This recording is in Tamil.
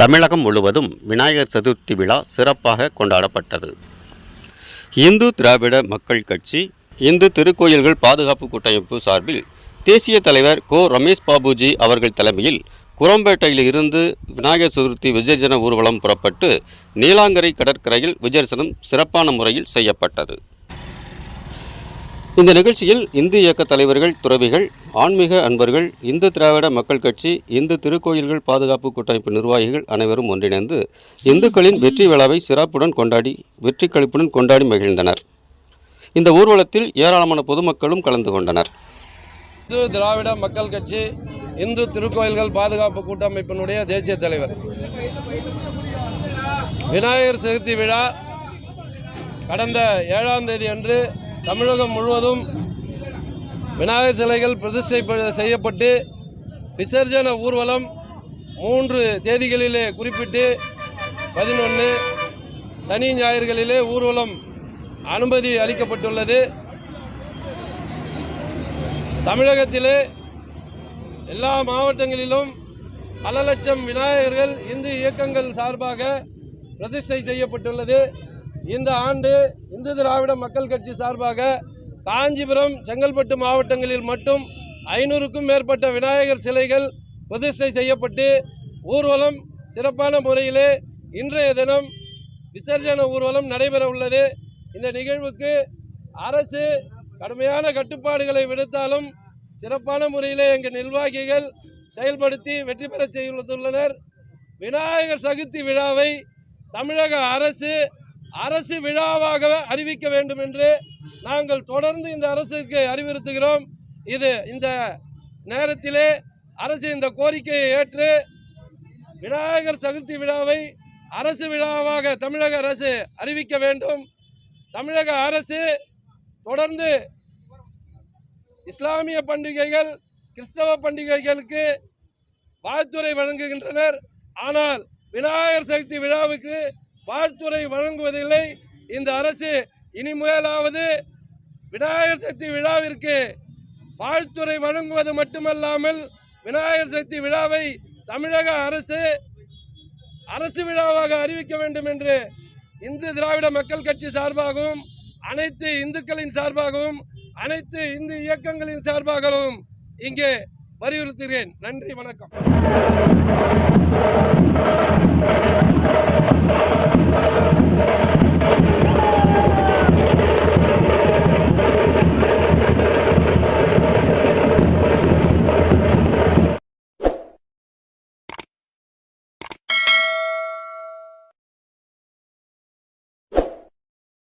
தமிழகம் முழுவதும் விநாயகர் சதுர்த்தி விழா சிறப்பாக கொண்டாடப்பட்டது. இந்து திராவிட மக்கள் கட்சி இந்து திருக்கோயில்கள் பாதுகாப்பு கூட்டமைப்பு சார்பில் தேசிய தலைவர் கோ. ரமேஷ் பாபுஜி அவர்கள் தலைமையில் குரம்பேட்டையில் இருந்து விநாயகர் சதுர்த்தி விசர்ஜன ஊர்வலம் புறப்பட்டு நீலாங்கரை கடற்கரையில் விசர்ஜனம் சிறப்பான முறையில் செய்யப்பட்டது. இந்த நிகழ்ச்சியில் இந்து இயக்க தலைவர்கள் துறவிகள் ஆன்மீக அன்பர்கள் இந்து திராவிட மக்கள் கட்சி இந்து திருக்கோயில்கள் பாதுகாப்பு கூட்டமைப்பு நிர்வாகிகள் அனைவரும் ஒன்றிணைந்து இந்துக்களின் வெற்றி விழாவை சிறப்புடன் கொண்டாடி வெற்றி கழிப்புடன் கொண்டாடி மகிழ்ந்தனர். இந்த ஊர்வலத்தில் ஏராளமான பொதுமக்களும் கலந்து கொண்டனர். இந்து திராவிட மக்கள் கட்சி இந்து திருக்கோயில்கள் பாதுகாப்பு கூட்டமைப்பினுடைய தேசிய தலைவர். விநாயகர் சதுர்த்தி விழா கடந்த ஏழாம் தேதி அன்று தமிழகம் முழுவதும் விநாயகர் சிலைகள் பிரதிஷ்டை ப- செய்யப்பட்டு விசர்ஜன ஊர்வலம் மூன்று தேதிகளிலே குறிப்பிட்டு பதினொன்று சனி ஞாயிறுகளிலே ஊர்வலம் அனுமதி அளிக்கப்பட்டுள்ளது. தமிழகத்திலே எல்லா மாவட்டங்களிலும் பல லட்சம் விநாயகர்கள் இந்து இயக்கங்கள் சார்பாக பிரதிஷ்டை செய்யப்பட்டுள்ளது. இந்த ஆண்டு இந்து திராவிட மக்கள் கட்சி சார்பாக காஞ்சிபுரம் செங்கல்பட்டு மாவட்டங்களில் மட்டும் ஐநூறுக்கும் மேற்பட்ட விநாயகர் சிலைகள் பிரதிஷ்டை செய்யப்பட்டு ஊர்வலம் சிறப்பான முறையிலே இன்றைய தினம் விசர்ஜன ஊர்வலம் நடைபெற உள்ளது. இந்த நிகழ்வுக்கு அரசு கடுமையான கட்டுப்பாடுகளை விடுத்தாலும் சிறப்பான முறையிலே எங்கள் நிர்வாகிகள் செயல்படுத்தி வெற்றி பெற செய்துள்ளனர். விநாயகர் சதுர்த்தி விழாவை தமிழக அரசு அரசு விழாவாக அறிவிக்க வேண்டும் என்று நாங்கள் தொடர்ந்து இந்த அரசுக்கு அறிவுறுத்துகிறோம். இது இந்த நேரத்திலே அரசு இந்த கோரிக்கையை ஏற்று விநாயகர் சதுர்த்தி விழாவை அரசு விழாவாக தமிழக அரசு அறிவிக்க வேண்டும். தமிழக அரசு தொடர்ந்து இஸ்லாமிய பண்டிகைகள் கிறிஸ்தவ பண்டிகைகளுக்கு வாழ்த்துரை வழங்குகின்றனர். ஆனால் விநாயகர் சதுர்த்தி விழாவுக்கு வாழ்த்துறை வழங்குவதில்லை. இந்த அரசு இனிமேலாவது விநாயகர் சதுர்த்தி விழாவிற்கு வாழ்த்துறை வழங்குவது மட்டுமல்லாமல் விநாயகர் சதுர்த்தி விழாவை தமிழக அரசு அரசு விழாவாக அறிவிக்க வேண்டும் என்று இந்து திராவிட மக்கள் கட்சி சார்பாகவும் அனைத்து இந்துக்களின் சார்பாகவும் அனைத்து இந்து இயக்கங்களின் சார்பாகவும் இங்கே வலியுறுத்துகிறேன். நன்றி வணக்கம்.